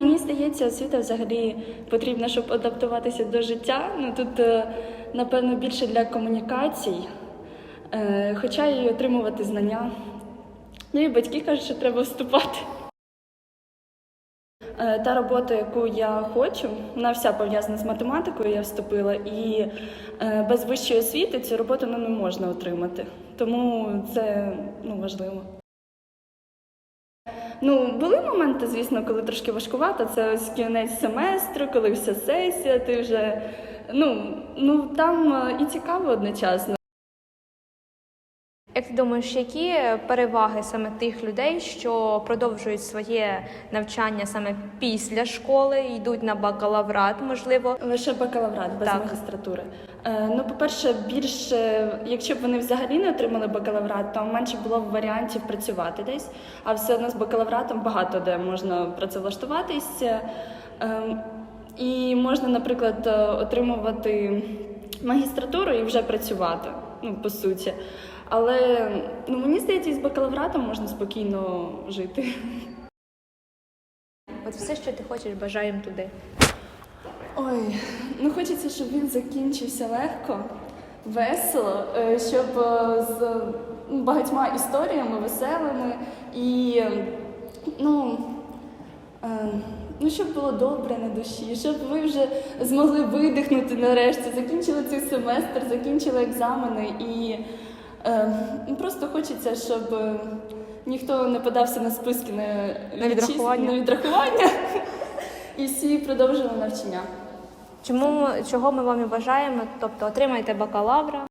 Мені здається, освіта взагалі потрібна, щоб адаптуватися до життя. Ну тут, е, напевно, більше для комунікацій, е, хоча і отримувати знання. Ну і батьки кажуть, що треба вступати. Е, Та робота, яку я хочу, вона вся пов'язана з математикою, я вступила, і без вищої освіти цю роботу ну, не можна отримати. Тому це ну, важливо. Ну, були моменти, звісно, коли трошки важкувато. Це ось кінець семестру, коли вся сесія, ти вже ну, ну там е, і цікаво одночасно. Як ти думаєш, які переваги саме тих людей, що продовжують своє навчання саме після школи, йдуть на бакалаврат, можливо? Лише бакалаврат без Так. магістратури. Е, ну, по-перше, більше, якщо б вони взагалі не отримали бакалаврат, то менше було б варіантів працювати десь. А все одно з бакалавратом багато де можна працевлаштуватись. Е, і можна, наприклад, е, отримувати магістратуру і вже працювати, ну, по суті. Але ну, мені здається, з бакалавратом можна спокійно жити. От все, що ти хочеш, бажаємо туди. Ой, ну хочеться, щоб він закінчився легко, весело, е, щоб е, з багатьма історіями веселими і ну, ну, щоб було добре на душі, щоб ви вже змогли видихнути нарешті, закінчили цей семестр, закінчили екзамени і е, ну, просто хочеться, щоб е, ніхто не подався на списки на, На відрахування. на відрахування. І всі продовжили навчання. Чому чого ми вам і бажаємо? Тобто отримайте бакалавра,